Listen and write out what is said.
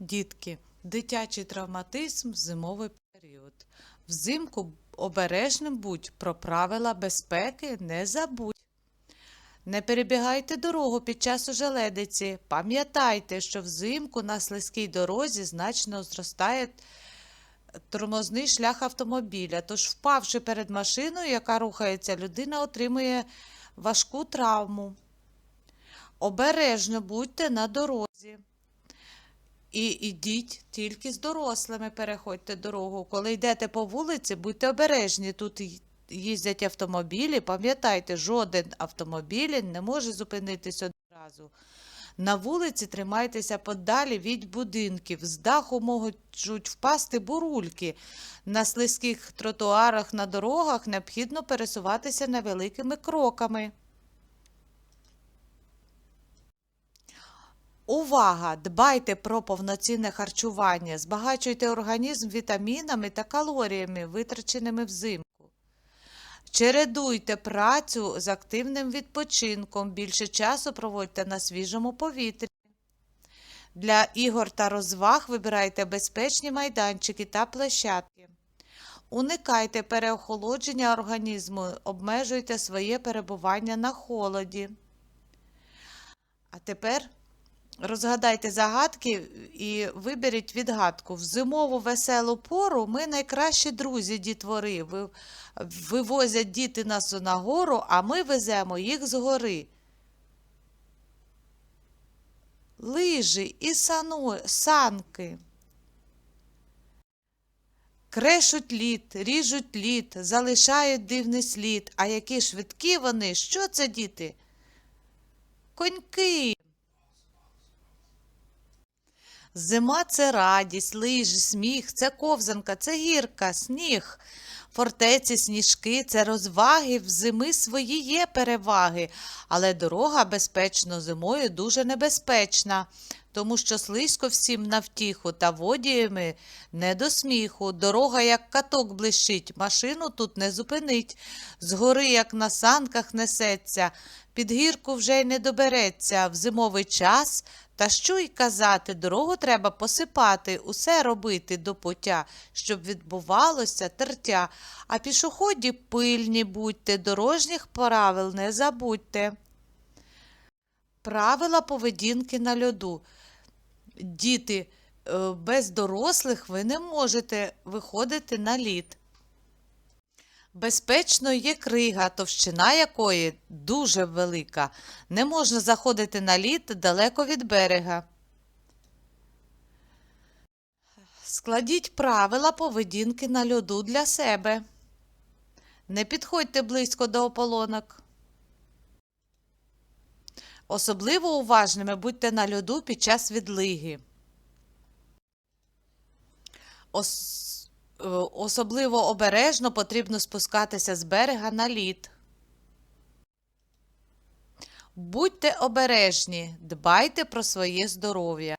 Дітки, дитячий травматизм зимовий період. Взимку обережним будь про правила безпеки не забудь. Не перебігайте дорогу під час ожеледиці. Пам'ятайте, що взимку на слизькій дорозі значно зростає тормозний шлях автомобіля. Тож, впавши перед машиною, яка рухається, людина отримує важку травму. Обережно будьте на дорозі. І ідіть тільки з дорослими переходьте дорогу. Коли йдете по вулиці, будьте обережні. Тут їздять автомобілі. Пам'ятайте, жоден автомобіль не може зупинитись одразу. На вулиці тримайтеся подалі від будинків. З даху можуть впасти бурульки. На слизьких тротуарах на дорогах необхідно пересуватися невеликими кроками. Увага! Дбайте про повноцінне харчування, збагачуйте організм вітамінами та калоріями, витраченими взимку. Чередуйте працю з активним відпочинком, більше часу проводьте на свіжому повітрі. Для ігор та розваг вибирайте безпечні майданчики та площадки. Уникайте переохолодження організму, обмежуйте своє перебування на холоді. А тепер Розгадайте загадки і виберіть відгадку. В зимову веселу пору ми найкращі друзі дітвори. Вивозять діти нас на гору, а ми веземо їх з гори. Лижі і сано, санки. Крешуть лід, ріжуть лід, залишають дивний слід. А які швидкі вони? Що це, діти? Коньки. Зима це радість, лижі, сміх, це ковзанка, це гірка, сніг. Фортеці, сніжки це розваги, в зими свої є переваги, але дорога безпечно зимою дуже небезпечна, тому що слизько всім на втіху та водіями не до сміху. Дорога, як каток блищить, машину тут не зупинить. Згори, як на санках несеться, під гірку вже й не добереться в зимовий час. Та що й казати, дорогу треба посипати, усе робити до пуття, щоб відбувалося тертя. А пішоході пильні будьте, дорожніх правил не забудьте. Правила поведінки на льоду. Діти, е, без дорослих ви не можете виходити на лід. Безпечно є крига, товщина якої дуже велика. Не можна заходити на лід далеко від берега. Складіть правила поведінки на льоду для себе. Не підходьте близько до ополонок. Особливо уважними будьте на льоду під час відлиги. Ос- е, Особливо обережно потрібно спускатися з берега на лід. Будьте обережні, дбайте про своє здоров'я.